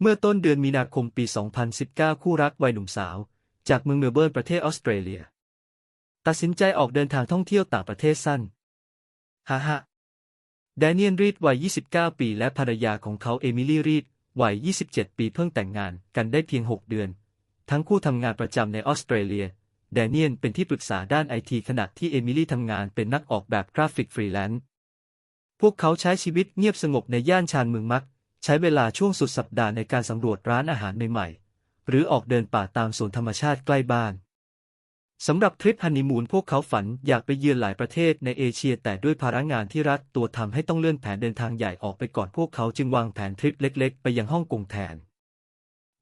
เมื่อต้นเดือนมีนาคมปี 2019 คู่รักวัยหนุ่มสาว จากเมืองเมลเบิร์นประเทศออสเตรเลีย ตัดสินใจออกเดินทางท่องเที่ยวต่างประเทศสั้นฮ่าฮ่าแดเนียลรีดวัย 29 ปีและภรรยาของเขาเอมิลี่รีดวัย 27 ปีเพิ่งแต่งงานกันได้เพียง 6 เดือน ทั้งคู่ทำงานประจำในออสเตรเลีย แดเนียลเป็นที่ปรึกษาด้านไอทีขณะที่เอมิลี่ทำงานเป็นนักออกแบบกราฟิกฟรีแลนซ์พวกเขาใช้ชีวิตเงียบสงบในย่านชานเมืองมัก ใช้เวลาช่วงสุดสัปดาห์ในการสำรวจร้านอาหารใหม่ๆ หรือออกเดินป่าตามสวนธรรมชาติใกล้บ้าน สำหรับทริปฮันนีมูนพวกเขาฝันอยากไปเยือนหลายประเทศในเอเชีย แต่ด้วยภาระงานที่รัฐตัวทำให้ต้องเลื่อนแผนเดินทางใหญ่ออกไปก่อนพวกเขาจึงวางแผนทริปเล็ก ๆ ไปยังฮ่องกงแทน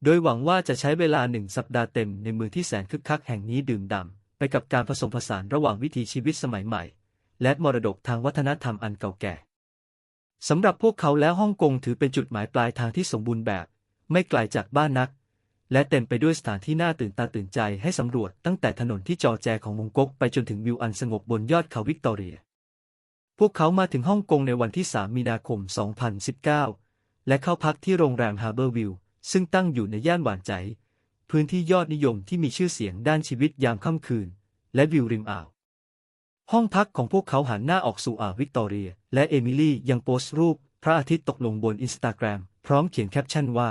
โดยหวังว่าจะใช้เวลาหนึ่งสัปดาห์เต็มในเมืองที่แสนคึกคักแห่งนี้ดื่มด่ำไปกับการผสมผสานระหว่างวิถีชีวิตสมัยใหม่ และมรดกทางวัฒนธรรมอันเก่าแก่ สำหรับพวกเขาแล้วฮ่องกงถือเป็นจุดหมายปลายทางที่สมบูรณ์แบบ ไม่ไกลจากบ้านนัก และเต็มไปด้วยสถานที่น่าตื่นตาตื่นใจให้สำรวจตั้งแต่ถนนที่จอแจของมงก๊กไปจนถึงวิวอันสงบบนยอดเขาวิกตอเรีย พวกเขามาถึงฮ่องกงในวันที่ 3 มีนาคม 2019 และเข้าพักที่โรงแรมฮาร์เบอร์วิวซึ่งตั้งอยู่ในย่านหวานใจ พื้นที่ยอดนิยมที่มีชื่อเสียงด้านชีวิตยามค่ำคืน และวิวริมอ่าว ห้องพักของพวกเขาหันหน้าออกสู่อ่าววิกตอเรีย และเอมิลี่ยังโพสต์รูป พระอาทิตย์ตกลงบนอินสตาแกรมพร้อมเขียนแคปชั่นว่า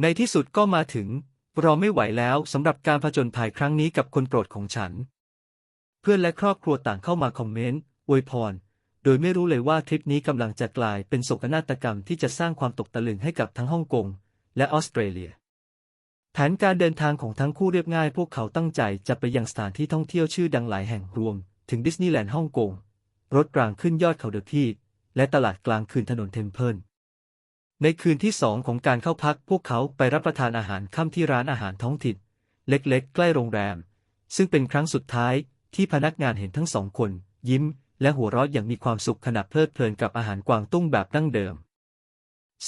ในที่สุดก็มาถึง เรอไม่ไหวแล้วสำหรับการผจญภัยครั้งนี้กับคนโปรดของฉัน เพื่อนและครอบครัวต่างเข้ามาคอมเมนต์อวยพร โดยไม่รู้เลยว่าทริปนี้กำลังจะกลายเป็นโศกนาฏกรรมที่จะสร้างความตกตะลึงให้กับทั้งฮ่องกงและออสเตรเลียแผนการเดินทางของทั้งคู่เรียบง่าย พวกเขาตั้งใจจะไปยังสถานที่ท่องเที่ยวชื่อดังหลายแห่งรวม ถึงดิสนีย์แลนด์ฮ่องกง รถรางขึ้นยอดเขาเดอะพีทและตลาดกลางคืนถนนเทมเพิล ในคืนที่สองของการเข้าพักพวกเขาไปรับประทานอาหารค่ำที่ร้านอาหารท้องถิ่น เล็กๆ ใกล้โรงแรม ซึ่งเป็นครั้งสุดท้ายที่พนักงานเห็นทั้งสองคน ยิ้ม และหัวเราะอย่างมีความสุขขณะเพลิดเพลินกับอาหารกวางตุ้งแบบดั้งเดิม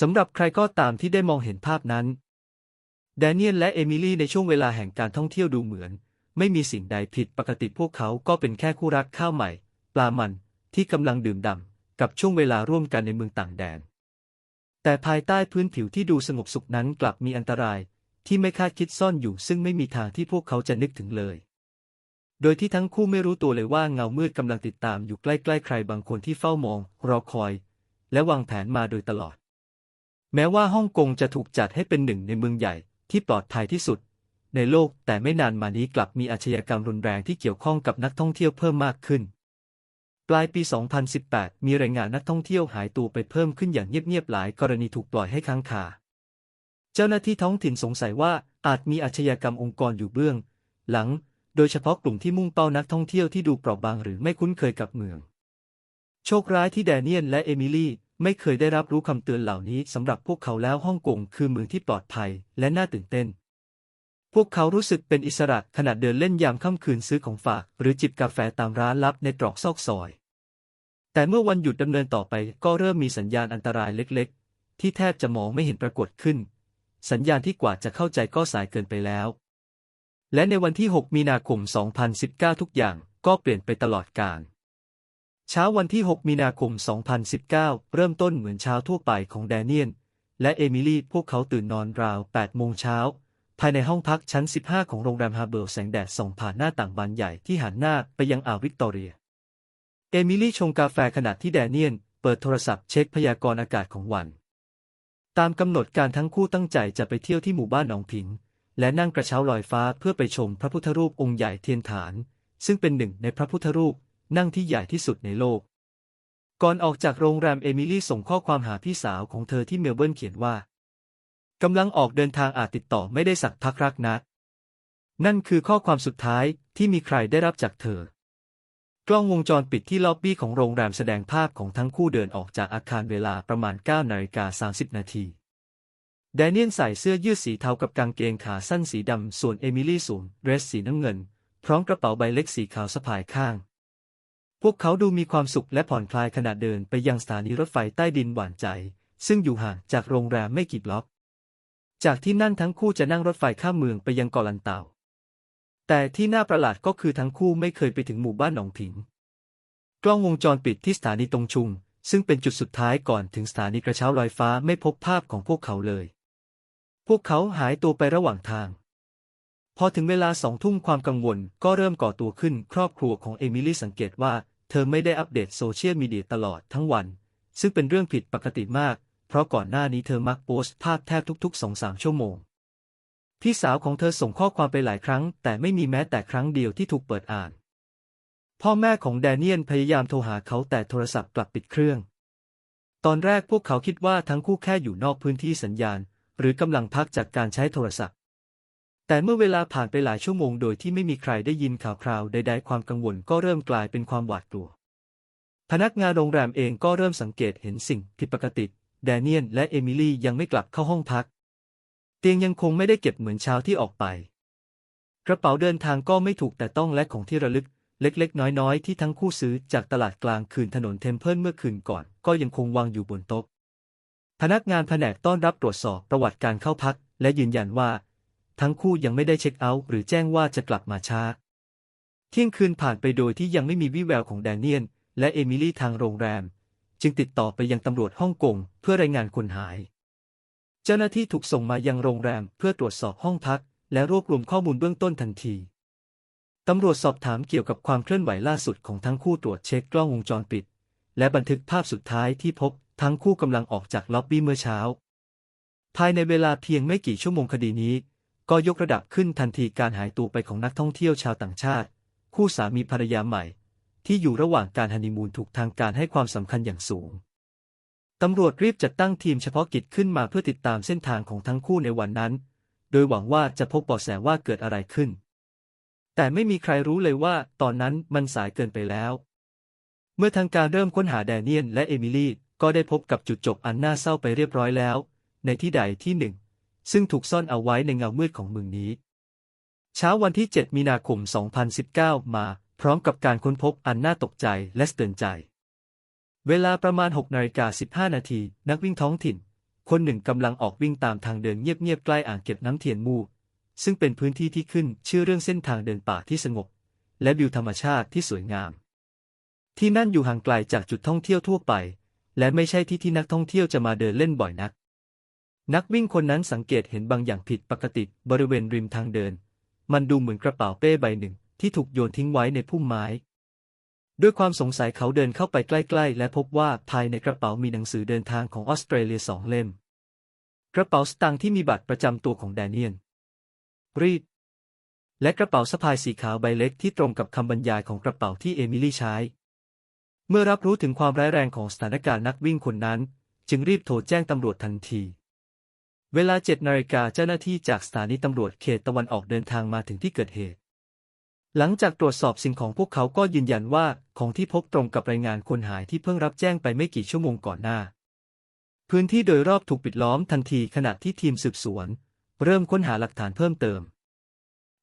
สำหรับใครก็ตามที่ได้มองเห็นภาพนั้นแดเนียลและเอมิลี่ในช่วงเวลาแห่งการท่องเที่ยวดูเหมือน ไม่มีสิ่งใดผิดปกติพวกเขาก็เป็นแค่คู่รักข้าวใหม่ ปลามันที่กำลังดื่มด่ำกับช่วงเวลาร่วมกันในเมืองต่างแดน แต่ภายใต้พื้นผิวที่ดูสงบสุขนั้นกลับมีอันตรายที่ไม่คาดคิดซ่อนอยู่ซึ่งไม่มีทางที่พวกเขาจะนึกถึงเลย โดยที่ทั้งคู่ไม่รู้ตัวเลยว่าเงามืดกำลังติดตามอยู่ใกล้ๆใครบางคนที่เฝ้ามอง รอคอย และวางแผนมาโดยตลอด แม้ว่าฮ่องกงจะถูกจัดให้เป็นหนึ่งในเมืองใหญ่ที่ปลอดภัยที่สุด ในโลก แต่ไม่นานมานี้กลับมีอาชญากรรมรุนแรงที่เกี่ยวข้องกับนักท่องเที่ยวเพิ่มมากขึ้น ปลายปี 2018 มีรายงานนักท่องเที่ยวหายตัวไปเพิ่มขึ้นอย่างเงียบๆหลายกรณีถูกปล่อยให้ค้างคา เจ้าหน้าที่ท้องถิ่นสงสัยว่าอาจมีอาชญากรรมองค์กรอยู่เบื้อง หลัง โดยเฉพาะกลุ่มที่มุ่งเป้านักท่องเที่ยวที่ดูเปราะบางหรือไม่คุ้นเคยกับเมือง โชคร้ายที่แดเนียลและเอมิลี่ไม่เคยได้รับรู้คำเตือนเหล่านี้สำหรับพวกเขาแล้วฮ่องกงคือเมืองที่ปลอดภัยและน่าตื่นเต้น พวกเขารู้สึกเป็นอิสระขณะเดินเล่นยามค่ำคืนซื้อของฝาก หรือจิบกาแฟตามร้านลับในตรอกซอกซอย แต่เมื่อวันหยุดดำเนินต่อไปก็เริ่มมีสัญญาณอันตรายเล็กๆ ที่แทบจะมองไม่เห็นปรากฏขึ้น สัญญาณที่กว่าจะเข้าใจก็สายเกินไปแล้ว และในวันที่ 6 มีนาคม 2019 ทุกอย่างก็เปลี่ยนไปตลอดกาลเช้าวันที่ 6 มีนาคม 2019 เริ่มต้นเหมือนเช้าทั่วไปของแดเนียลและเอมิลี่พวกเขาตื่นนอนราว 8 โมงเช้า ภายในห้องพักชั้น 15 ของโรงแรมฮาร์เบิร์แสงแดดส่องผ่านหน้าต่างบานใหญ่ที่หันหน้าไปยังอ่าววิกตอเรีย เอมิลี่ชงกาแฟขณะที่แดเนียลเปิดโทรศัพท์เช็คพยากรณ์อากาศของวัน ตามกำหนดการทั้งคู่ตั้งใจจะไปเที่ยวที่หมู่บ้านหนองผิง และนั่งกระเช้าลอยฟ้าเพื่อไปชมพระพุทธรูปองค์ใหญ่เทียนฐาน ซึ่งเป็นหนึ่งในพระพุทธรูปนั่งที่ใหญ่ที่สุดในโลก ก่อนออกจากโรงแรมเอมิลี่ส่งข้อความหาพี่สาวของเธอที่เมลเบิร์นเขียนว่า กำลังออกเดินทางอาจติดต่อไม่ได้สักพักรักนะนั่นคือข้อความสุดท้ายที่มีใครได้รับจากเธอ กล้องวงจรปิดที่ล็อบบี้ของโรงแรมแสดงภาพของทั้งคู่เดินออกจากอาคารเวลาประมาณ9นาฬิกา30 นาที แดเนียลใส่เสื้อยืดสีเทากับกางเกงขาสั้นสีดำ ส่วนเอมิลี่สวมเดรสสีน้ำเงิน พร้อมกระเป๋าใบเล็กสีขาวสะพายข้าง พวกเขาดูมีความสุขและผ่อนคลายขณะเดินไปยังสถานีรถไฟใต้ดินหวานใจ ซึ่งอยู่ห่างจากโรงแรมไม่กี่บล็อก จากที่นั่นทั้งคู่จะนั่งรถไฟข้ามเมืองไปยังเกาะลันเตา แต่ที่น่าประหลาดก็คือทั้งคู่ไม่เคยไปถึงหมู่บ้านหนองผิง กล้องวงจรปิดที่สถานีตรงชุง ซึ่งเป็นจุดสุดท้ายก่อนถึงสถานีกระเช้าลอยฟ้าไม่พบภาพของพวกเขาเลย พวกเขาหายตัวไประหว่างทาง พอถึงเวลาสองทุ่มความกังวลก็เริ่มก่อตัวขึ้น ครอบครัวของเอมิลี่สังเกตว่า เธอไม่ได้อัปเดตโซเชียลมีเดียตลอดทั้งวัน ซึ่งเป็นเรื่องผิดปกติมาก เพราะก่อนหน้านี้เธอมักโพสต์ภาพแทบทุกๆสองสามชั่วโมง พี่สาวของเธอส่งข้อความไปหลายครั้ง แต่ไม่มีแม้แต่ครั้งเดียวที่ถูกเปิดอ่าน พ่อแม่ของแดเนียลพยายามโทรหาเขาแต่โทรศัพท์กลับปิดเครื่อง ตอนแรกพวกเขาคิดว่าทั้งคู่แค่อยู่นอกพื้นที่สัญญาณ หรือกำลังพักจากการใช้โทรศัพท์ แต่เมื่อเวลาผ่านไปหลายชั่วโมงโดยที่ไม่มีใครได้ยินข่าวคราวใดๆความกังวลก็เริ่มกลายเป็นความหวาดกลัวพนักงานโรงแรมเองก็เริ่มสังเกตเห็นสิ่งผิดปกติ แดเนียลและเอมิลี่ยังไม่กลับเข้าห้องพัก เตียงยังคงไม่ได้เก็บเหมือนเช้าที่ออกไป กระเป๋าเดินทางก็ไม่ถูกแต่ต้องและของที่ระลึก เล็กๆ น้อยๆ ที่ทั้งคู่ซื้อจากตลาดกลางคืนถนนเทมเพิลเมื่อคืนก่อน ก็ยังคงวางอยู่บนโต๊ะพนักงานแผนกต้อนรับตรวจสอบประวัติการเข้าพัก และยืนยันว่า ทั้งคู่ยังไม่ได้เช็คเอาท์หรือแจ้งว่าจะกลับมาช้าเที่ยงคืนผ่านไปโดยที่ยังไม่มีวี่แววของแดเนียลและเอมิลี่ทางโรงแรม จึงติดต่อไปยังตำรวจฮ่องกงเพื่อรายงานคนหาย เจ้าหน้าที่ถูกส่งมายังโรงแรมเพื่อตรวจสอบห้องพัก และรวบรวมข้อมูลเบื้องต้นทันทีตำรวจสอบถามเกี่ยวกับความเคลื่อนไหวล่าสุดของทั้งคู่ตรวจเช็คกล้องวงจรปิด และบันทึกภาพสุดท้ายที่พบทั้งคู่กำลังออกจากล็อบบี้เมื่อเช้า ภายในเวลาเพียงไม่กี่ชั่วโมงคดีนี้ ก็ยกระดับขึ้นทันทีการหายตัวไปของนักท่องเที่ยวชาวต่างชาติ คู่สามีภรรยาใหม่ ที่อยู่ระหว่างการฮันนีมูนถูกทางการให้ความสำคัญอย่างสูง ตำรวจรีบจัดตั้งทีมเฉพาะกิจขึ้นมาเพื่อติดตามเส้นทางของทั้งคู่ในวันนั้น โดยหวังว่าจะพบเบาะแสว่าเกิดอะไรขึ้น แต่ไม่มีใครรู้เลยว่าตอนนั้นมันสายเกินไปแล้ว เมื่อทางการเริ่มค้นหาแดเนียลและเอมิลี่ก็ได้พบกับจุดจบอันน่าเศร้าไปเรียบร้อยแล้ว ในที่ใดที่หนึ่ง ซึ่งถูกซ่อนเอาไว้ในเงามืดของเมืองนี้ เช้าวันที่ 7 มีนาคม 2019 มา พร้อมกับการค้นพบอันน่าตกใจและสะเตือนใจ เวลาประมาณ6นาฬิกา15 นาที นักวิ่งท้องถิ่น คนหนึ่งกำลังออกวิ่งตามทางเดินเงียบๆใกล้อ่างเก็บน้ำเทียนมูซึ่งเป็นพื้นที่ที่ขึ้นชื่อเรื่องเส้นทางเดินป่าที่สงบ และวิวธรรมชาติที่สวยงาม ที่นั่นอยู่ห่างไกลจากจุดท่องเที่ยวทั่วไป และไม่ใช่ที่ที่นักท่องเที่ยวจะมาเดินเล่นบ่อยนัก นักวิ่งคนนั้นสังเกตเห็นบางอย่างผิดปกติบริเวณริมทางเดิน มันดูเหมือนกระเป๋าเป้ใบหนึ่ง ที่ถูกโยนทิ้งไว้ในพุ่มไม้ด้วยความสงสัยเขาเดินเข้าไปใกล้ๆ และพบว่าภายในกระเป๋ามีหนังสือเดินทางของออสเตรเลียสองเล่ม กระเป๋าสตางค์ที่มีบัตรประจำตัวของแดเนียลรีด และกระเป๋าสะพายสีขาวใบเล็กที่ตรงกับคำบรรยายของกระเป๋าที่เอมิลี่ใช้ เมื่อรับรู้ถึงความร้ายแรงของสถานการณ์นักวิ่งคนนั้น จึงรีบโทรแจ้งตำรวจทันที เวลาเจ็ดนาฬิกาเจ้าหน้าที่จากสถานีตำรวจเขตตะวันออกเดินทางมาถึงที่เกิดเหตุ หลังจากตรวจสอบสิ่งของพวกเขาก็ยืนยันว่าของที่พบตรงกับรายงานคนหายที่เพิ่งรับแจ้งไปไม่กี่ชั่วโมงก่อนหน้า พื้นที่โดยรอบถูกปิดล้อมทันทีขณะที่ทีมสืบสวน เริ่มค้นหาหลักฐานเพิ่มเติม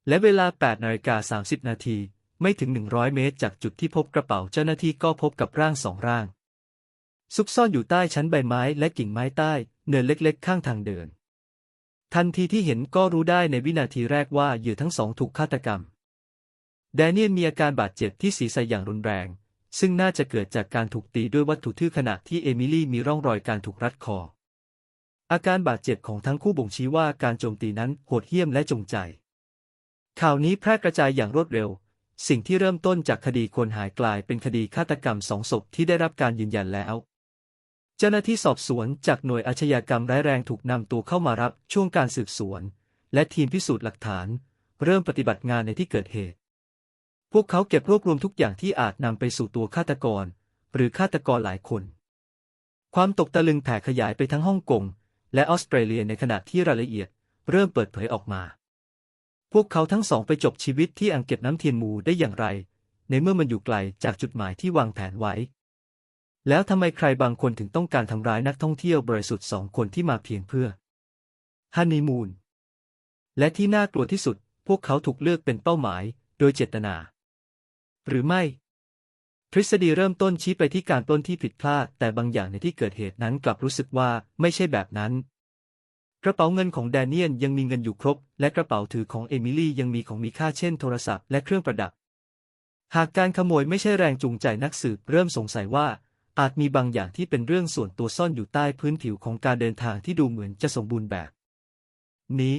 และเวลา8นาฬิกา30 นาทีไม่ถึง 100 เมตร จากจุดที่พบกระเป๋าเจ้าหน้าที่ก็พบกับร่างสองร่าง ซุกซ่อนอยู่ใต้ชั้นใบไม้และกิ่งไม้ใต้เนินเล็กๆ ข้างทางเดิน ทันทีที่เห็นก็รู้ได้ในวินาทีแรกว่าเหยื่อทั้งสองถูกฆาตกรรม แดเนียลมีอาการบาดเจ็บที่ศีรษะอย่างรุนแรง ซึ่งน่าจะเกิดจากการถูกตีด้วยวัตถุทื่อขณะที่เอมิลี่มีร่องรอยการถูกรัดคอ อาการบาดเจ็บของทั้งคู่บ่งชี้ว่าการโจมตีนั้นโหดเหี้ยมและจงใจ ข่าวนี้แพร่กระจายอย่างรวดเร็ว สิ่งที่เริ่มต้นจากคดีคนหายกลายเป็นคดีฆาตกรรมสองศพที่ได้รับการยืนยันแล้ว เจ้าหน้าที่สอบสวนจากหน่วยอาชญากรรมร้ายแรงถูกนำตัวเข้ามารับช่วงการสืบสวน และทีมพิสูจน์หลักฐาน เริ่มปฏิบัติงานในที่เกิดเหตุ พวกเขาเก็บรวบรวมทุกอย่างที่อาจนำไปสู่ตัวฆาตกร หรือฆาตกรหลายคน ความตกตะลึงแผ่ขยายไปทั้งฮ่องกง และออสเตรเลียในขณะที่รายละเอียดเริ่มเปิดเผยออกมา พวกเขาทั้งสองไปจบชีวิตที่อ่างเก็บน้ำเทียนมูได้อย่างไร ในเมื่อมันอยู่ไกลจากจุดหมายที่วางแผนไว้ แล้วทำไมใครบางคนถึงต้องการทำร้ายนักท่องเที่ยวบริสุทธิ์สองคนที่มาเพียงเพื่อฮันนีมูนและที่น่ากลัวที่สุด พวกเขาถูกเลือกเป็นเป้าหมาย โดยเจตนา หรือไม่ ทฤษฎีเริ่มต้นชี้ไปที่การปล้นที่ผิดพลาด แต่บางอย่างในที่เกิดเหตุนั้นกลับรู้สึกว่าไม่ใช่แบบนั้น กระเป๋าเงินของแดเนียลยังมีเงินอยู่ครบ และกระเป๋าถือของเอมิลี่ยังมีของมีค่าเช่นโทรศัพท์และเครื่องประดับ หากการขโมยไม่ใช่แรงจูงใจนักสืบเริ่มสงสัยว่า อาจมีบางอย่างที่เป็นเรื่องส่วนตัวซ่อนอยู่ใต้พื้นผิวของการเดินทางที่ดูเหมือนจะสมบูรณ์แบบ นี้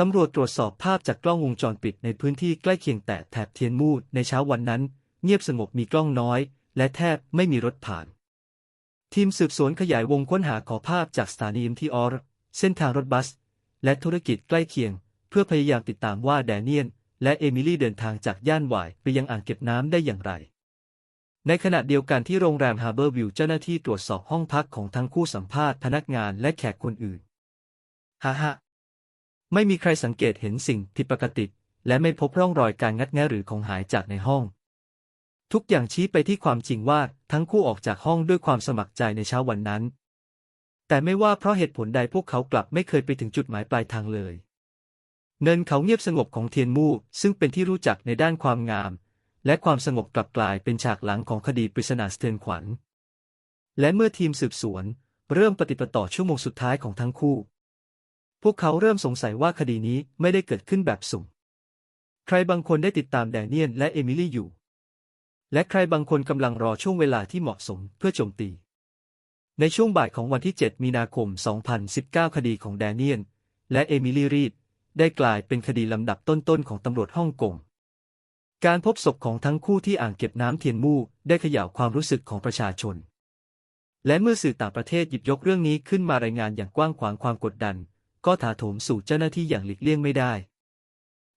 ตำรวจตรวจสอบภาพจากกล้องวงจรปิดในพื้นที่ใกล้เคียงแต่แถบเทียนมูดในเช้าวันนั้น เงียบสงบมีกล้องน้อย และแทบไม่มีรถผ่าน ทีมสืบสวนขยายวงค้นหาขอภาพจากสถานีมทีออร์เส้นทางรถบัส และธุรกิจใกล้เคียง เพื่อพยายามติดตามว่าแดเนียน และเอมิลี่เดินทางจากย่านวายไปยังอ่างเก็บน้ำได้อย่างไร ในขณะเดียวกันที่โรงแรมฮาร์เบอร์วิวเจ้าหน้าที่ตรวจสอบห้องพักของทั้งคู่สัมภาษณ์พนักงานและแขกคนอื่นฮ่าฮ่า ไม่มีใครสังเกตเห็นสิ่งผิดปกติ และไม่พบร่องรอยการงัดแงะหรือของหายจากในห้อง ทุกอย่างชี้ไปที่ความจริงว่าทั้งคู่ออกจากห้องด้วยความสมัครใจในเช้าวันนั้น แต่ไม่ว่าเพราะเหตุผลใดพวกเขากลับไม่เคยไปถึงจุดหมายปลายทางเลย เนินเขาเงียบสงบของเทียนมู่ซึ่งเป็นที่รู้จักในด้านความงาม และความสงบกลับกลายเป็นฉากหลังของคดีปริศนาสเทือนขวัญ และเมื่อทีมสืบสวน เริ่มปฏิปต่อชั่วโมงสุดท้ายของทั้งคู่ พวกเขาเริ่มสงสัยว่าคดีนี้ไม่ได้เกิดขึ้นแบบสุ่ม ใครบางคนได้ติดตามแดเนียนและเอมิลี่อยู่ และใครบางคนกำลังรอช่วงเวลาที่เหมาะสมเพื่อโจมตี ในช่วงบ่ายของวันที่ 7 มีนาคม 2019 คดีของแดเนียน และเอมิลี่รีดได้กลายเป็นคดีลำดับต้นๆของตำรวจฮ่องกง การพบศพของทั้งคู่ที่อ่างเก็บน้ำเทียนมู่ได้ขย่าวความรู้สึกของประชาชน และเมื่อสื่อต่างประเทศหยิบยกเรื่องนี้ขึ้นมารายงานอย่างกว้างขวางความกดดัน ก็ถาโถมสู่เจ้าหน้าที่อย่างหลีกเลี่ยงไม่ได้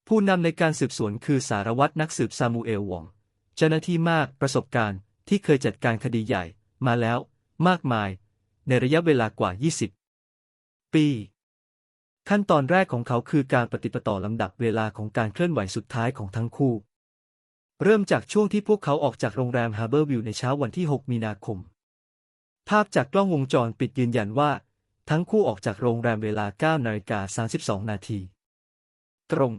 ผู้นำในการสืบสวนคือสารวัตรนักสืบซามูเอลวอง เจ้าหน้าที่มากประสบการณ์ที่เคยจัดการคดีใหญ่มาแล้วมากมาย ในระยะเวลากว่า 20 ปี ขั้นตอนแรกของเขาคือการปฏิปต่อลำดับเวลาของการเคลื่อนไหวสุดท้ายของทั้งคู่ เริ่มจากช่วงที่พวกเขาออกจากโรงแรมฮาร์เบอร์วิวในเช้าวันที่ 6 มีนาคม ภาพจากกล้องวงจรปิดยืนยันว่า ทั้งคู่ออกจากโรงแรมเวลา9นาฬิกา32 นาที ตรง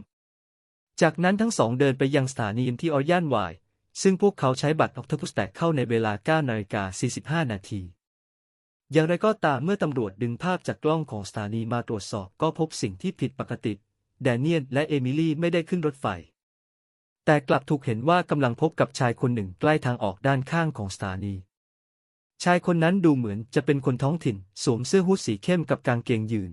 จากนั้นทั้งสองเดินไปยังสถานีอิมที่ออย่านวาย ซึ่งพวกเขาใช้บัตรออกทพุสแตกเข้าในเวลา9นาฬิกา45 นาที อย่างไรก็ตามเมื่อตำรวจดึงภาพจากกล้องของสถานีมาตรวจสอบก็พบสิ่งที่ผิดปกติ แดเนียลและเอมิลี่ไม่ได้ขึ้นรถไฟ แต่กลับถูกเห็นว่ากำลังพบกับชายคนหนึ่งใกล้ทางออกด้านข้างของสถานี ชายคนนั้นดูเหมือนจะเป็นคนท้องถิ่น สวมเสื้อฮู้ดสีเข้มกับกางเกงยืน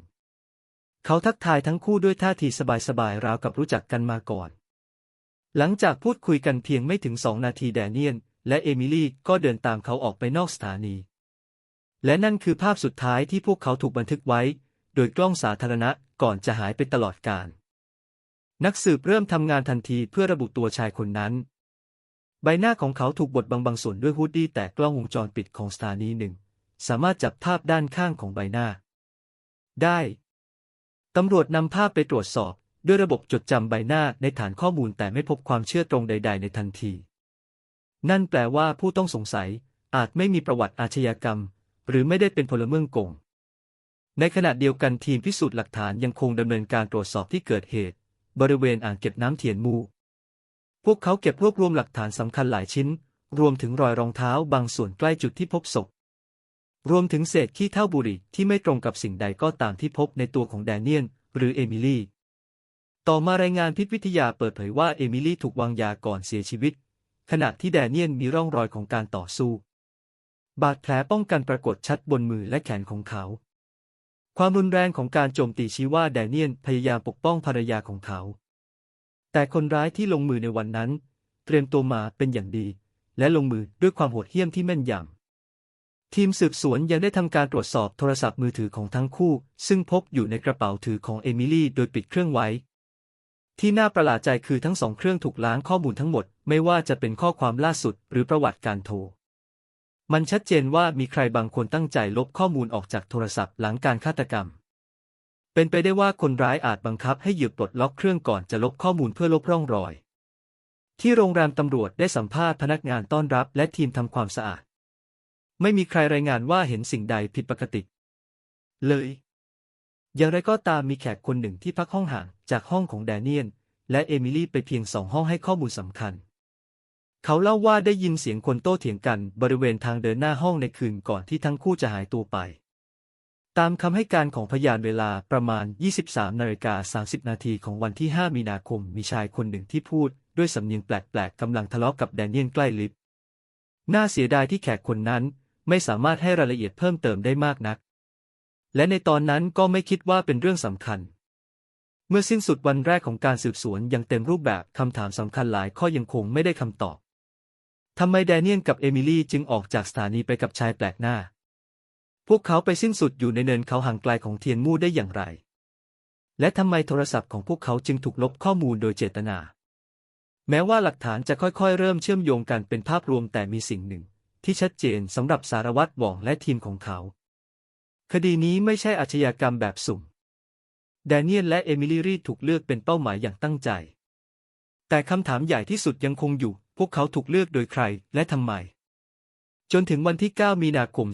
เขาทักทายทั้งคู่ด้วยท่าทีสบายๆราวกับรู้จักกันมาก่อน หลังจากพูดคุยกันเพียงไม่ถึงสองนาทีแดเนียลและเอมิลี่ก็เดินตามเขาออกไปนอกสถานี และนั่นคือภาพสุดท้ายที่พวกเขาถูกบันทึกไว้ โดยกล้องสาธารณะก่อนจะหายไปตลอดกาลนักสืบเริ่มทำงานทันทีเพื่อระบุตัวชายคนนั้น ใบหน้าของเขาถูกบดบังบางส่วนด้วยฮูดดี้แต่กล้องวงจรปิดของสถานีหนึ่ง สามารถจับภาพด้านข้างของใบหน้า ได้ ตำรวจนำภาพไปตรวจสอบ ด้วยระบบจดจำใบหน้าในฐานข้อมูลแต่ไม่พบความเชื่อตรงใด ๆ ในทันที นั่นแปลว่าผู้ต้องสงสัยอาจไม่มีประวัติอาชญากรรม หรือไม่ได้เป็นพลเมืองกงในขณะเดียวกันทีมพิสูจน์หลักฐานยังคงดำเนินการตรวจสอบที่เกิดเหตุ บริเวณอ่างเก็บน้ำเทียนมู พวกเขาเก็บรวบรวมหลักฐานสำคัญหลายชิ้น รวมถึงรอยรองเท้าบางส่วนใกล้จุดที่พบศพ รวมถึงเศษขี้เท่าบุหรี่ที่ไม่ตรงกับสิ่งใดก็ตามที่พบในตัวของแดเนียลหรือเอมิลี่ ต่อมารายงานพิษวิทยาเปิดเผยว่าเอมิลี่ถูกวางยาก่อนเสียชีวิต ขณะที่แดเนียลมีร่องรอยของการต่อสู้ บาดแผลป้องกันปรากฏชัดบนมือและแขนของเขา ความรุนแรงของการโจมตีชี้ว่าแดเนียลพยายามปกป้องภรรยาของเขา แต่คนร้ายที่ลงมือในวันนั้น เตรียมตัวมาเป็นอย่างดี และลงมือด้วยความโหดเหี้ยมที่แม่นยำ ทีมสืบสวนยังได้ทำการตรวจสอบโทรศัพท์มือถือของทั้งคู่ ซึ่งพบอยู่ในกระเป๋าถือของเอมิลี่โดยปิดเครื่องไว้ ที่น่าประหลาดใจคือทั้งสองเครื่องถูกล้างข้อมูลทั้งหมด ไม่ว่าจะเป็นข้อความล่าสุดหรือประวัติการโทรมันชัดเจนว่ามีใครบางคนตั้งใจลบข้อมูลออกจากโทรศัพท์หลังการฆาตกรรม เป็นไปได้ว่าคนร้ายอาจบังคับให้เหยื่อปลดล็อกเครื่องก่อนจะลบข้อมูลเพื่อลบร่องรอย ที่โรงแรมตำรวจได้สัมภาษณ์พนักงานต้อนรับและทีมทำความสะอาด ไม่มีใครรายงานว่าเห็นสิ่งใดผิดปกติ เลย อย่างไรก็ตามมีแขกคนหนึ่งที่พักห้องห่างจากห้องของแดเนียลและเอมิลี่ไปเพียงสองห้องให้ข้อมูลสำคัญ เขาเล่าว่าได้ยินเสียงคนโต้เถียงกันบริเวณทางเดินหน้าห้องในคืนก่อนที่ทั้งคู่จะหายตัวไป ตามคำให้การของพยานเวลาประมาณ 23นาฬิกา30 นาทีของวันที่ 5 มีนาคม มีชายคนหนึ่งที่พูด ด้วยสำเนียงแปลกๆกำลังทะเลาะกับแดเนียลใกล้ลิฟต์ น่าเสียดายที่แขกคนนั้นไม่สามารถให้รายละเอียดเพิ่มเติมได้มากนัก และในตอนนั้นก็ไม่คิดว่าเป็นเรื่องสำคัญ เมื่อสิ้นสุดวันแรกของการสืบสวนอย่างเต็มรูปแบบคำถามสำคัญหลายข้อยังคงไม่ได้คำตอบทำไมแดเนียลกับเอมิลี่จึงออกจากสถานีไปกับชายแปลกหน้า พวกเขาไปสิ้นสุดอยู่ในเนินเขาห่างไกลของเทียนมู่ได้อย่างไร และทำไมโทรศัพท์ของพวกเขาจึงถูกลบข้อมูลโดยเจตนา แม้ว่าหลักฐานจะค่อยๆ เริ่มเชื่อมโยงกันเป็นภาพรวมแต่มีสิ่งหนึ่ง ที่ชัดเจนสำหรับสารวัตรหว่องและทีมของเขา คดีนี้ไม่ใช่อาชญากรรมแบบสุ่มแดเนียลและเอมิลี่รีถูกเลือกเป็นเป้าหมายอย่างตั้งใจ แต่คำถามใหญ่ที่สุดยังคงอยู่ พวกเขาถูกเลือกโดยใครและทำไม จนถึงวันที่ 9 มีนาคม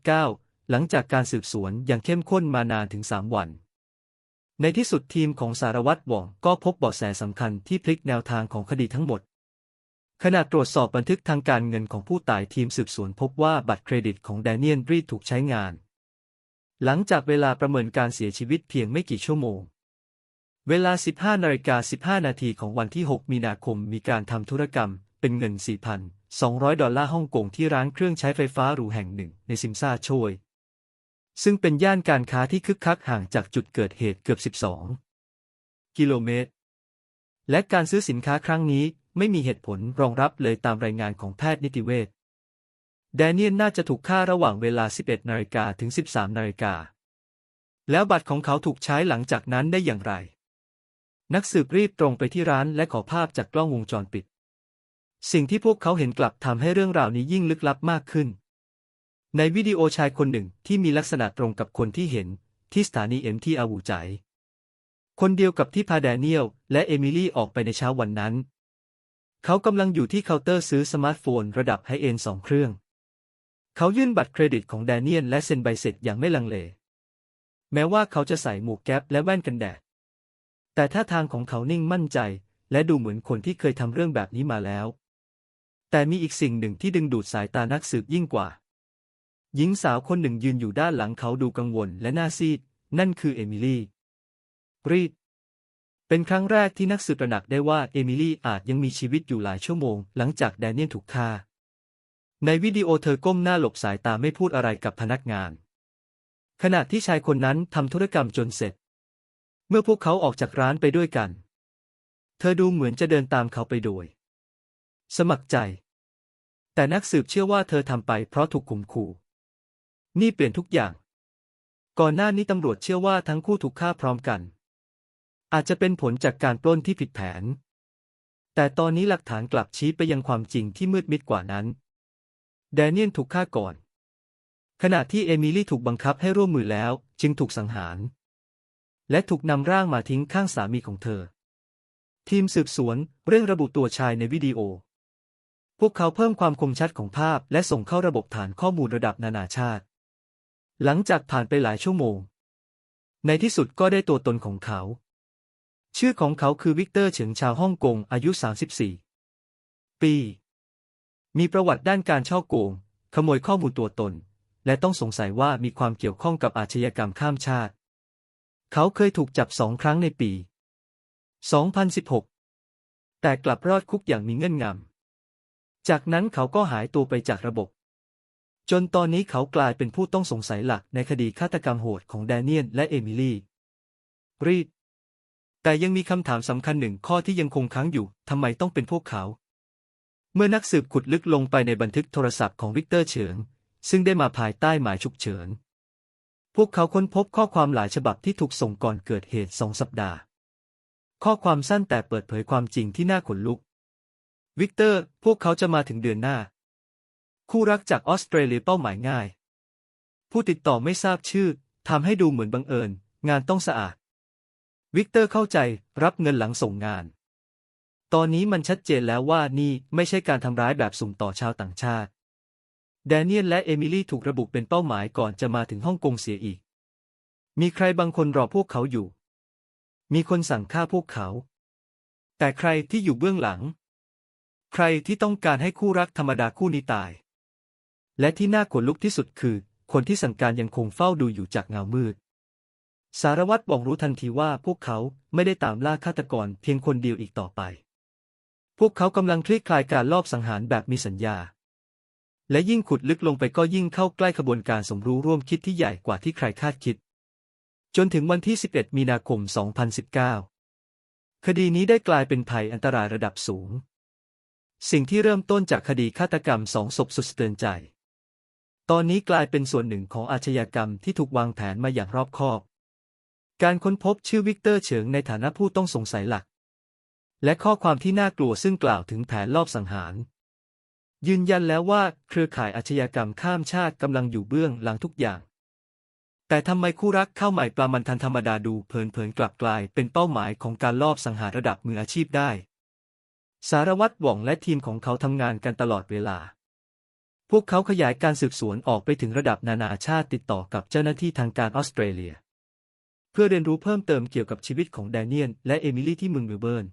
2019 หลังจากการสืบสวนอย่างเข้มข้นมานานถึง 3 วัน ในที่สุดทีมของสารวัตรหว่องก็พบเบาะแสสำคัญที่พลิกแนวทางของคดีทั้งหมด ขณะตรวจสอบบันทึกทางการเงินของผู้ตายทีมสืบสวนพบว่าบัตรเครดิตของแดเนียลรีดถูกใช้งาน หลังจากเวลาประเมินการเสียชีวิตเพียงไม่กี่ชั่วโมงเวลา 15นาฬิกา15 นาทีของวันที่ 6 มีนาคม มีการทำธุรกรรม เป็นเงิน 200 ดอลลาร์ฮ่องกงที่ร้านเครื่องใช้ไฟฟ้าหรูแห่งหนึ่งในซิมซาโชย ซึ่งเป็นย่านการค้าที่คึกคักห่างจากจุดเกิดเหตุเกือบ 12 กิโลเมตร และการซื้อสินค้าครั้งนี้ไม่มีเหตุผลรองรับเลยตามรายงานของแพทย์นิติเวชแดเนียลน่าจะถูกฆ่าระหว่างเวลา 11 นาฬิกาถึง 13 นาฬิกา แล้วบัตรของเขาถูกใช้หลังจากนั้นได้อย่างไร นักสืบรีบตรงไปที่ร้านและขอภาพจากกล้องวงจรปิด สิ่งที่พวกเขาเห็นกลับทำให้เรื่องราวนี้ยิ่งลึกลับมากขึ้น ในวิดีโอชายคนหนึ่งที่มีลักษณะตรงกับคนที่เห็น ที่สถานีเอ็มที่อาวูใจ คนเดียวกับที่พาแดเนียลและเอมิลี่ออกไปในเช้าวันนั้น เขากำลังอยู่ที่เคาน์เตอร์ซื้อสมาร์ทโฟนระดับไฮเอ็นสองเครื่อง เขายื่นบัตรเครดิตของแดเนียลและเซ็นใบเสร็จอย่างไม่ลังเล แม้ว่าเขาจะใส่หมวกแก๊ปและแว่นกันแดด แต่ท่าทางของเขานิ่งมั่นใจ และดูเหมือนคนที่เคยทำเรื่องแบบนี้มาแล้ว แต่มีอีกสิ่งหนึ่งที่ดึงดูดสายตานักสืบยิ่งกว่า หญิงสาวคนหนึ่งยืนอยู่ด้านหลังเขาดูกังวลและหน้าซีด นั่นคือเอมิลี่รีด เป็นครั้งแรกที่นักสืบตระหนักได้ว่าเอมิลี่อาจยังมีชีวิตอยู่หลายชั่วโมง หลังจากแดเนียลถูกฆ่า ในวิดีโอเธอก้มหน้าหลบสายตาไม่พูดอะไรกับพนักงาน ขณะที่ชายคนนั้นทำธุรกรรมจนเสร็จ เมื่อพวกเขาออกจากร้านไปด้วยกัน เธอดูเหมือนจะเดินตามเขาไปโดย สมัครใจ แต่นักสืบเชื่อว่าเธอทำไปเพราะถูกข่มขู่ นี่เปลี่ยนทุกอย่าง ก่อนหน้านี้ตำรวจเชื่อว่าทั้งคู่ถูกฆ่าพร้อมกัน อาจจะเป็นผลจากการปล้นที่ผิดแผน แต่ตอนนี้หลักฐานกลับชี้ไปยังความจริงที่มืดมิดกว่านั้น แดเนียลถูกฆ่าก่อน ขณะที่เอมิลี่ถูกบังคับให้ร่วมมือแล้วจึงถูกสังหาร และถูกนำร่างมาทิ้งข้างสามีของเธอ ทีมสืบสวนเร่งระบุตัวชายในวิดีโอ พวกเขาเพิ่มความคมชัดของภาพและส่งเข้าระบบฐานข้อมูลระดับนานาชาติ หลังจากผ่านไปหลายชั่วโมง ในที่สุดก็ได้ตัวตนของเขา ชื่อของเขาคือวิกเตอร์เฉิงชาวฮ่องกงอายุ 34 ปี มีประวัติด้านการช่อโกง ขโมยข้อมูลตัวตน และต้องสงสัยว่ามีความเกี่ยวข้องกับอาชญากรรมข้ามชาติ เขาเคยถูกจับสองครั้งในปี 2016 แต่กลับรอดคุกอย่างมีเงื่อนงำ จากนั้นเขาก็หายตัวไปจากระบบ จนตอนนี้เขากลายเป็นผู้ต้องสงสัยหลักในคดีฆาตกรรมโหดของแดเนียลและเอมิลี่รีดแต่ยังมีคำถามสำคัญหนึ่งข้อที่ยังคงค้างอยู่ทำไมต้องเป็นพวกเขา เมื่อนักสืบขุดลึกลงไปในบันทึกโทรศัพท์ของวิกเตอร์เฉิง ซึ่งได้มาภายใต้หมายฉุกเฉิน พวกเขาค้นพบข้อความหลายฉบับที่ถูกส่งก่อนเกิดเหตุสองสัปดาห์ ข้อความสั้นแต่เปิดเผยความจริงที่น่าขนลุก วิกเตอร์ พวกเขาจะมาถึงเดือนหน้า คู่รักจากออสเตรเลียเป้าหมายง่าย ผู้ติดต่อไม่ทราบชื่อทำให้ดูเหมือนบังเอิญ งานต้องสะอาด วิกเตอร์เข้าใจรับเงินหลังส่งงาน ตอนนี้มันชัดเจนแล้วว่านี่ไม่ใช่การทำร้ายแบบสุ่มต่อชาวต่างชาติ แดเนียลและเอมิลี่ถูกระบุเป็นเป้าหมายก่อนจะมาถึงฮ่องกงเสียอีก มีใครบางคนรอพวกเขาอยู่ มีคนสั่งฆ่าพวกเขา แต่ใครที่อยู่เบื้องหลัง ใครที่ต้องการให้คู่รักธรรมดาคู่นี้ตาย และที่น่าขนลุกที่สุดคือ คนที่สั่งการยังคงเฝ้าดูอยู่จากเงามืด สารวัตรบอกรู้ทันทีว่าพวกเขาไม่ได้ตามล่าฆาตกรเพียงคนเดียวอีกต่อไป พวกเขากำลังคลี่คลายการลอบสังหารแบบมีสัญญา และยิ่งขุดลึกลงไปก็ยิ่งเข้าใกล้ขบวนการสมรู้ร่วมคิดที่ใหญ่กว่าที่ใครคาดคิด จนถึงวันที่ 11 มีนาคม 2019 คดีนี้ได้กลายเป็นภัยอันตรายระดับสูง สิ่งที่เริ่มต้นจากคดีฆาตกรรมสองศพสุดสะเตือนใจ ตอนนี้กลายเป็นส่วนหนึ่งของอาชญากรรมที่ถูกวางแผนมาอย่างรอบคอบ การค้นพบชื่อวิกเตอร์เฉิงในฐานะผู้ต้องสงสัยหลัก และข้อความที่น่ากลัวซึ่งกล่าวถึงแผนลอบสังหาร ยืนยันแล้วว่าเครือข่ายอาชญากรรมข้ามชาติกำลังอยู่เบื้องหลังทุกอย่าง แต่ทำไมคู่รักเข้าใหม่ปลามันทันธรรมดาดูเผินๆกลับกลายเป็นเป้าหมายของการลอบสังหารระดับมืออาชีพได้ สารวัตรหว่องและทีมของเขาทำงานกันตลอดเวลา พวกเขาขยายการสืบสวนออกไปถึงระดับนานาชาติติดต่อกับเจ้าหน้าที่ทางการออสเตรเลีย เพื่อเรียนรู้เพิ่มเติมเกี่ยวกับชีวิตของแดเนียลและเอมิลี่ที่เมืองเมลเบิร์น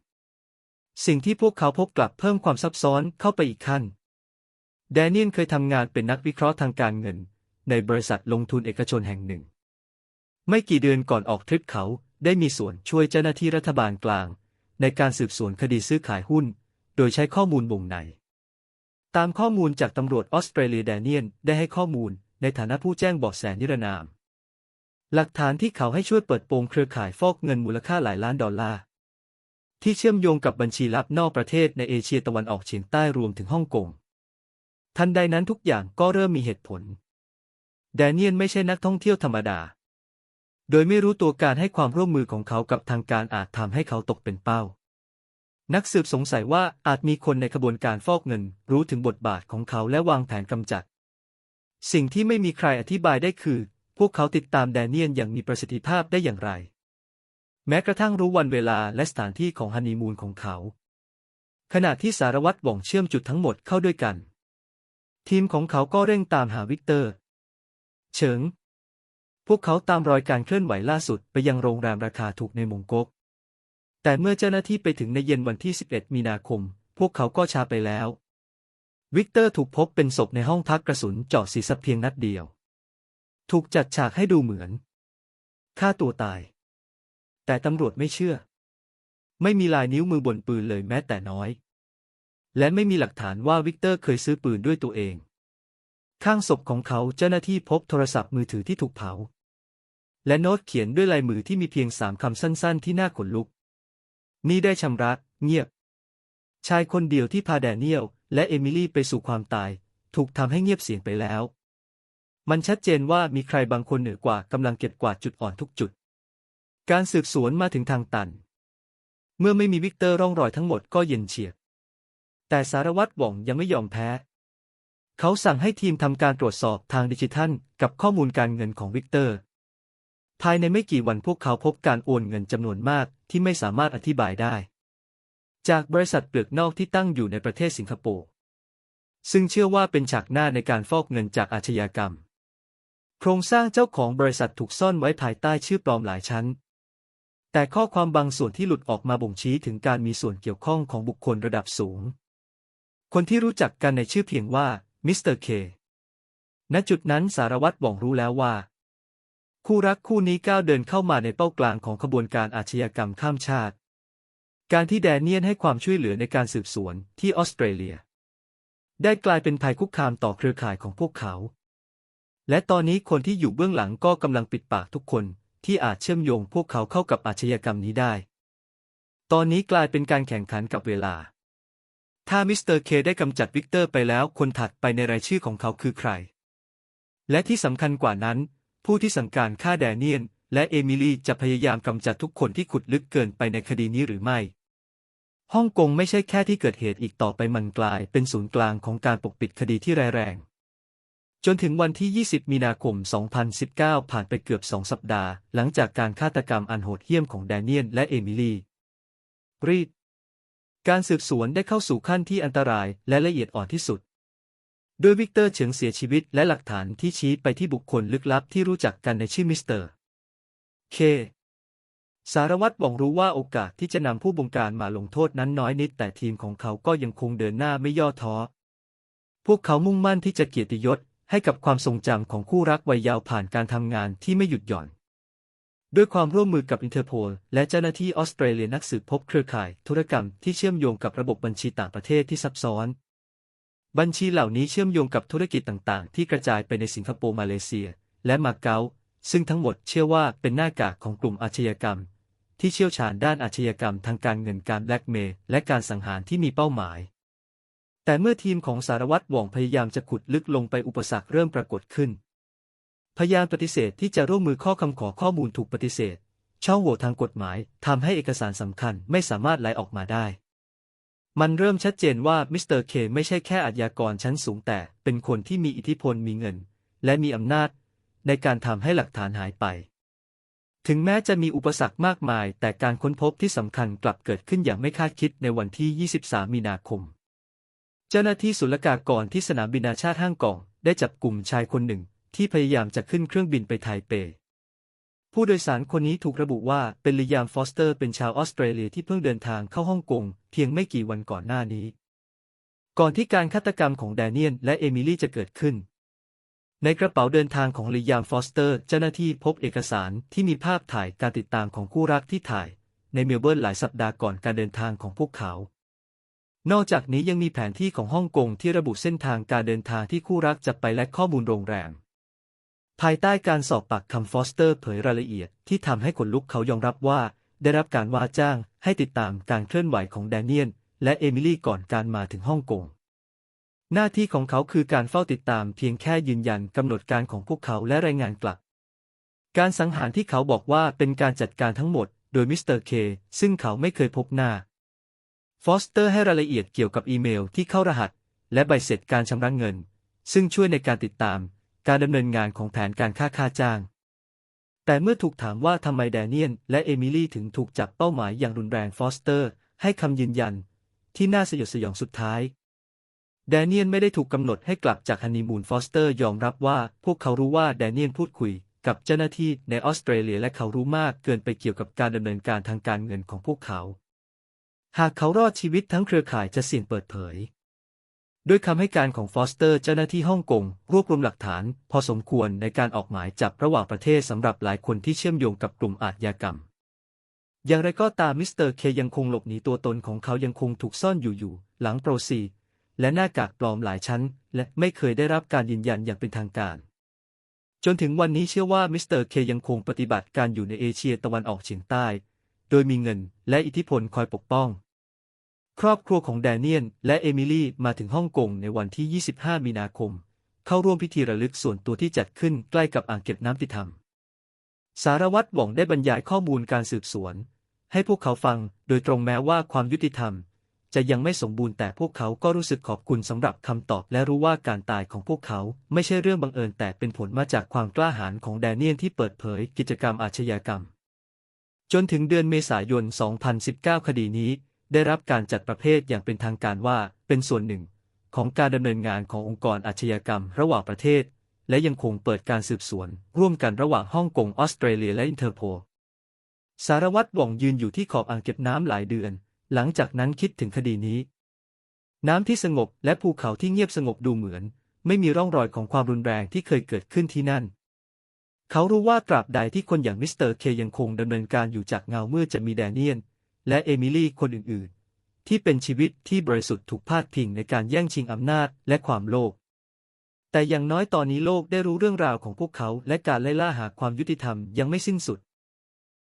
สิ่งที่พวกเขาพบกลับเพิ่มความซับซ้อนเข้าไปอีกขั้น แดเนียลเคยทำงานเป็นนักวิเคราะห์ทางการเงิน ในบริษัทลงทุนเอกชนแห่งหนึ่ง ไม่กี่เดือนก่อนออกทริปเขาได้มีส่วนช่วยเจ้าหน้าที่รัฐบาลกลาง ในการสืบสวนคดีซื้อขายหุ้น โดยใช้ข้อมูลบ่งใน ตามข้อมูลจากตำรวจออสเตรเลียแดเนียลได้ให้ข้อมูลในฐานะผู้แจ้งเบาะแสนิรนาม หลักฐานที่เขาให้ช่วยเปิดโปงเครือข่ายฟอกเงินมูลค่าหลายล้านดอลลาร์ที่เชื่อมโยงกับบัญชีลับนอกประเทศในเอเชียตะวันออกเฉียงใต้รวมถึงฮ่องกง ทันใดนั้นทุกอย่างก็เริ่มมีเหตุผล แดเนียลไม่ใช่นักท่องเที่ยวธรรมดา โดยไม่รู้ตัวการให้ความร่วมมือของเขากับทางการอาจทำให้เขาตกเป็นเป้า นักสืบสงสัยว่าอาจมีคนในขบวนการฟอกเงิน รู้ถึงบทบาทของเขาและวางแผนกำจัด สิ่งที่ไม่มีใครอธิบายได้คือ พวกเขาติดตามแดเนียลอย่างมีประสิทธิภาพได้อย่างไร แม้กระทั่งรู้วันเวลาและสถานที่ของฮันนีมูนของเขา ขณะที่สารวัตรหว่องเชื่อมจุดทั้งหมดเข้าด้วยกัน ทีมของเขาก็เร่งตามหาวิกเตอร์ เฉิง พวกเขาตามรอยการเคลื่อนไหวล่าสุดไปยังโรงแรมราคาถูกในมงกก แต่เมื่อเจ้าหน้าที่ไปถึงในเย็นวันที่ 11 มีนาคม พวกเขาก็ช้าไปแล้ว วิกเตอร์ถูกพบเป็นศพในห้องพักกระสุนเจาะศีรษะเพียงนัดเดียว ถูกจัดฉากให้ดูเหมือนฆ่าตัวตาย แต่ตำรวจไม่เชื่อ ไม่มีลายนิ้วมือบนปืนเลยแม้แต่น้อย และไม่มีหลักฐานว่าวิกเตอร์เคยซื้อปืนด้วยตัวเอง ข้างศพของเขาเจ้าหน้าที่พบโทรศัพท์มือถือที่ถูกเผา และโน้ตเขียนด้วยลายมือที่มีเพียงสามคำสั้นๆ ที่น่าขนลุก นี่ได้ชำระ เงียบ ชายคนเดียวที่พาแดเนียล และเอมิลี่ไปสู่ความตาย ถูกทำให้เงียบเสียงไปแล้ว มันชัดเจนว่ามีใครบางคนเหนือกว่ากำลังเก็บกวาดจุดอ่อนทุกจุด การสืบสวนมาถึงทางตัน เมื่อไม่มีวิกเตอร์ร่องรอยทั้งหมดก็เย็นเฉียบ แต่สารวัตรหว่องยังไม่ยอมแพ้เขาสั่งให้ทีมทำการตรวจสอบทางดิจิทัลกับข้อมูลการเงินของวิกเตอร์ ภายในไม่กี่วันพวกเขาพบการโอนเงินจำนวนมากที่ไม่สามารถอธิบายได้ จากบริษัทเปลือกนอกที่ตั้งอยู่ในประเทศสิงคโปร์ซึ่งเชื่อว่าเป็นฉากหน้าในการฟอกเงินจากอาชญากรรม โครงสร้างเจ้าของบริษัทถูกซ่อนไว้ภายใต้ชื่อปลอมหลายชั้น แต่ข้อความบางส่วนที่หลุดออกมาบ่งชี้ถึงการมีส่วนเกี่ยวข้องของบุคคลระดับสูง คนที่รู้จักกันในชื่อเพียงว่ามิสเตอร์เคณจุดนั้นสารวัตรบอกรู้แล้วว่า คู่รักคู่นี้ก้าวเดินเข้ามาในเป้ากลางของขบวนการอาชญากรรมข้ามชาติ การที่แดเนียนให้ความช่วยเหลือในการสืบสวนที่ออสเตรเลีย ได้กลายเป็นภัยคุกคามต่อเครือข่ายของพวกเขา และตอนนี้คนที่อยู่เบื้องหลังก็กำลังปิดปากทุกคนที่อาจเชื่อมโยงพวกเขาเข้ากับอาชญากรรมนี้ได้ ตอนนี้กลายเป็นการแข่งขันกับเวลา ถ้ามิสเตอร์เคได้กำจัดวิกเตอร์ไปแล้วคนถัดไปในรายชื่อของเขาคือใคร และที่สำคัญกว่านั้น ผู้ที่สั่งการฆ่าแดเนียน และเอมิลี่จะพยายามกำจัดทุกคนที่ขุดลึกเกินไปในคดีนี้หรือไม่ฮ่องกงไม่ใช่แค่ที่เกิดเหตุอีกต่อไปมันกลายเป็นศูนย์กลางของการปกปิดคดีที่ร้ายแรง จนถึงวันที่ 20 มีนาคม 2019 ผ่านไปเกือบสองสัปดาห์ หลังจากการฆาตกรรมอันโหดเหี้ยมของแดเนียนและเอมิลี่รีดการสืบสวนได้เข้าสู่ขั้นที่อันตรายและละเอียดอ่อนที่สุด โดยวิกเตอร์เฉิงเสียชีวิตและหลักฐานที่ชี้ไปที่บุคคลลึกลับที่รู้จักกันในชื่อมิสเตอร์เคสารวัตรบอกรู้ว่าโอกาสที่จะนำผู้บงการมาลงโทษนั้นน้อยนิด แต่ทีมของเขาก็ยังคงเดินหน้าไม่ย่อท้อ พวกเขามุ่งมั่นที่จะเกียรติยศให้กับความทรงจำของคู่รักวัยยาวผ่านการทำงานที่ไม่หยุดหย่อน ด้วยความร่วมมือกับอินเตอร์โพลและเจ้าหน้าที่ออสเตรเลียนักสืบพบเครือข่าย ธุรกรรมที่เชื่อมโยงกับระบบบัญชีต่างประเทศที่ซับซ้อน บัญชีเหล่านี้เชื่อมโยงกับธุรกิจต่างๆ ที่กระจายไปในสิงคโปร์มาเลเซีย และมาเก๊า ซึ่งทั้งหมดเชื่อว่าเป็นหน้ากากของกลุ่มอาชญากรรม ที่เชี่ยวชาญด้านอาชญากรรมทางการเงินการแบล็กเมย์และการสังหารที่มีเป้าหมาย แต่เมื่อทีมของสารวัตรหว่องพยายามจะขุดลึกลงไปอุปสรรคเริ่มปรากฏขึ้น พยานปฏิเสธที่จะร่วมมือข้อคำขอข้อมูลถูกปฏิเสธ ช่องโหว่ทางกฎหมายทำให้เอกสารสำคัญไม่สามารถไหลออกมาได้ มันเริ่มชัดเจนว่ามิสเตอร์เคไม่ใช่แค่อาชญากรชั้นสูงแต่เป็นคนที่มีอิทธิพลมีเงิน และมีอำนาจ ในการทำให้หลักฐานหายไป ถึงแม้จะมีอุปสรรคมากมาย แต่การค้นพบที่สำคัญกลับเกิดขึ้นอย่างไม่คาดคิดในวันที่ 23 มีนาคม เจ้าหน้าที่ศุลกากรที่สนามบินนานาชาติห้างกงได้จับกลุ่มชายคนหนึ่งที่พยายามจะขึ้นเครื่องบินไปไทเป ผู้โดยสารคนนี้ถูกระบุว่าเป็นลิยามฟอสเตอร์เป็นชาวออสเตรเลียที่เพิ่งเดินทางเข้าฮ่องกงเพียงไม่กี่วันก่อนหน้านี้ ก่อนที่การฆาตกรรมของแดเนียลและเอมิลี่จะเกิดขึ้น ในกระเป๋าเดินทางของลิยามฟอสเตอร์ เจ้าหน้าที่พบเอกสารที่มีภาพถ่ายการติดตามของคู่รักที่ถ่าย ในเมลเบิร์นหลายสัปดาห์ก่อนการเดินทางของพวกเขา นอกจากนี้ยังมีแผนที่ของฮ่องกงที่ระบุเส้นทางการเดินทางที่คู่รักจะไปและข้อมูลโรงแรม ภายใต้การสอบปากคำฟอสเตอร์เผยรายละเอียดที่ทำให้ขนลุกเขายอมรับว่า ได้รับการว่าจ้างให้ติดตามการเคลื่อนไหวของแดเนียลและเอมิลี่ก่อนการมาถึงฮ่องกง หน้าที่ของเขาคือการเฝ้าติดตามเพียงแค่ยืนยันกำหนดการของพวกเขาและรายงานกลับ การสังหารที่เขาบอกว่าเป็นการจัดการทั้งหมด โดยมิสเตอร์เคซึ่งเขาไม่เคยพบหน้า ฟอสเตอร์ให้รายละเอียดเกี่ยวกับอีเมลที่เข้ารหัส และใบเสร็จการชำระเงิน ซึ่งช่วยในการติดตาม การดำเนินงานของแผนการค่าค่าจ้าง แต่เมื่อถูกถามว่าทำไมแดเนียลและเอมิลี่ถึงถูกจับเป้าหมายอย่างรุนแรงฟอสเตอร์ ให้คำยืนยัน ที่น่าสยดสยองสุดท้าย แดเนียลไม่ได้ถูกกำหนดให้กลับจากฮันนีมูนฟอสเตอร์ยอมรับว่าพวกเขารู้ว่าแดเนียลพูดคุยกับเจ้าหน้าที่ในออสเตรเลียและเขารู้มากเกินไปเกี่ยวกับการดำเนินการทางการเงินของพวกเขา หากเขารอดชีวิตทั้งเครือข่ายจะเสี่ยงเปิดเผย ด้วยคำให้การของฟอสเตอร์เจ้าหน้าที่ฮ่องกงรวบรวมหลักฐาน พอสมควรในการออกหมายจับระหว่างประเทศสำหรับหลายคนที่เชื่อมโยงกับกลุ่มอาชญากรรม อย่างไรก็ตามมิสเตอร์เคยังคงหลบหนีตัวตนของเขายังคงถูกซ่อนอยู่อยู่หลังโปรซีและหน้ากากปลอมหลายชั้น และไม่เคยได้รับการยืนยันอย่างเป็นทางการ จนถึงวันนี้เชื่อว่ามิสเตอร์เคยังคงปฏิบัติการอยู่ในเอเชียตะวันออกเฉียงใต้ โดยมีเงินและอิทธิพลคอยปกป้อง ครอบครัวของแดเนียลและเอมิลี่มาถึงฮ่องกงในวันที่ 25 มีนาคม เข้าร่วมพิธีระลึกส่วนตัวที่จัดขึ้นใกล้กับอ่างเก็บน้ำติธรรม สารวัตรหว่องได้บรรยายข้อมูลการสืบสวน ให้พวกเขาฟังโดยตรงแม้ว่าความยุติธรรม จะยังไม่สมบูรณ์แต่พวกเขาก็รู้สึกขอบคุณสำหรับคำตอบและรู้ว่าการตายของพวกเขาไม่ใช่เรื่องบังเอิญแต่เป็นผลมาจากความกล้าหาญของแดเนียลที่เปิดเผยกิจกรรมอาชญากรรม จนถึงเดือนเมษายน 2019 คดีนี้ ได้รับการจัดประเภทอย่างเป็นทางการว่าเป็นส่วนหนึ่ง ของการดำเนินงานขององค์กรอาชญากรรมระหว่างประเทศ และยังคงเปิดการสืบสวน ร่วมกันระหว่างฮ่องกงออสเตรเลียและอินเตอร์โพลสารวัตรหว่องยืนอยู่ที่ขอบอ่างเก็บน้ำหลายเดือน หลังจากนั้นคิดถึงคดีนี้ น้ำที่สงบและภูเขาที่เงียบสงบดูเหมือน ไม่มีร่องรอยของความรุนแรงที่เคยเกิดขึ้นที่นั่น เขารู้ว่าตราบใดที่คนอย่างมิสเตอร์เคยังคงดำเนินการอยู่จากเงาเมืดจะมีแดเนียล และเอมิลี่คนอื่นๆ ที่เป็นชีวิตที่บริสุทธิ์ถูกพาดพิงในการแย่งชิงอำนาจและความโลภแต่อย่างน้อยตอนนี้โลกได้รู้เรื่องราวของพวกเขา และการไล่ล่าหาความยุติธรรมยังไม่สิ้นสุด